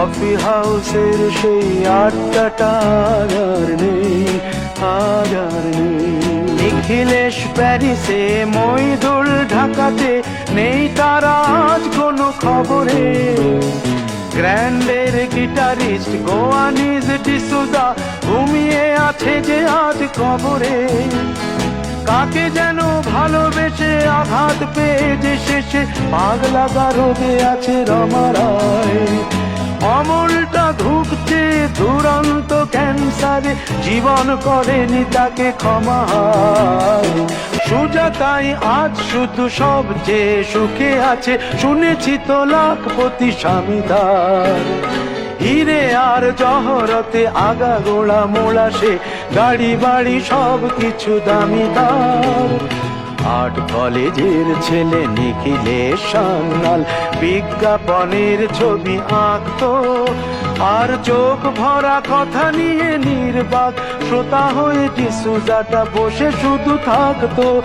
Coffee হাউসের সেই আড্ডাটা আর নেই আর নেই। নিখিলেশ প্যারিসে, মইদুল ঢাকাতে নেই তারা আজ কোনো খবরে। গ্র্যান্ডের গিটারিস্ট গোয়ানিজ ডিসুদা ঘুমিয়ে আছে যে আজ কবরে। কাকে যেন ভালোবেসে আঘাত পেয়ে যে শেষে পাগলা রোগে আছে রমারায় অমলটা ধুকছে, দুরন্ত ক্যান্সারে জীবন করেনি তাকে ক্ষমা। সুজাতাই, আজ শুধু সবচেয়ে সুখে আছে, শুনেছি তো লাখপতি স্বামীদার। হিরে আর জহরতে আগা গোড়া মোড়া সে, গাড়ি বাড়ি সব কিছু দামিদার। আর্ট কলেজের ছেলে নিখিলের সান্নাল বিজ্ঞাপনের ছবি আঁকত। আর চোখ ভরা কথা নিয়ে নির্বাক। শ্রোতা হয়ে টিসুজাটা বসে শুধু থাকতো।